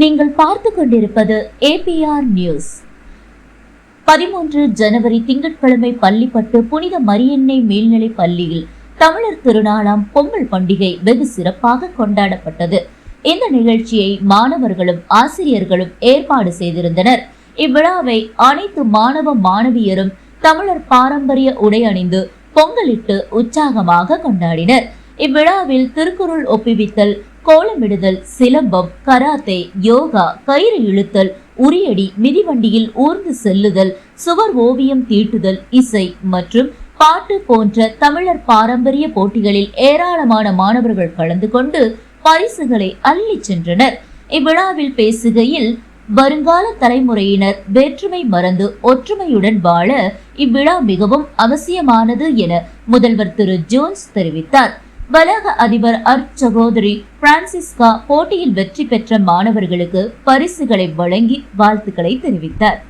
நீங்கள் பார்த்து கொண்டிருப்பது ஏபிஆர் நியூஸ் பதிமூன்று ஜனவரி திங்கட்கிழமை பள்ளிப்பட்டு புனித மரியன்னை மேல்நிலை பள்ளியில் தமிழர் திருநாளாம் பொங்கல் பண்டிகை வெகு சிறப்பாக கொண்டாடப்பட்டது. இந்த நிகழ்ச்சியை மாணவர்களும் ஆசிரியர்களும் ஏற்பாடு செய்திருந்தனர். இவ்விழாவை அனைத்து மாணவ மாணவியரும் தமிழர் பாரம்பரிய உடை அணிந்து பொங்கலிட்டு உற்சாகமாக கொண்டாடினர். இவ்விழாவில் திருக்குறள் ஒப்புவித்தல் கோலமிடுதல் சிலம்பம் கராத்தே யோகா கயிறு இழுத்தல் உரியடி மிதிவண்டியில் ஊர்ந்து செல்லுதல் சுவர் ஓவியம் தீட்டுதல் இசை மற்றும் பாட்டு போன்ற தமிழர் பாரம்பரிய போட்டிகளில் ஏராளமான மாணவர்கள் கலந்து கொண்டு பரிசுகளை அள்ளிச் சென்றனர். இவ்விழாவில் பேசுகையில் வருங்கால தலைமுறையினர் வேற்றுமை மறந்து ஒற்றுமையுடன் வாழ இவ்விழா மிகவும் அவசியமானது என முதல்வர் திரு ஜோன்ஸ் தெரிவித்தார். வளாக அதிபர் அர்ச்சகோதரி பிரான்சிஸ்கா போட்டியில் வெற்றி பெற்ற மாணவர்களுக்கு பரிசுகளை வழங்கி வாழ்த்துக்களை தெரிவித்தார்.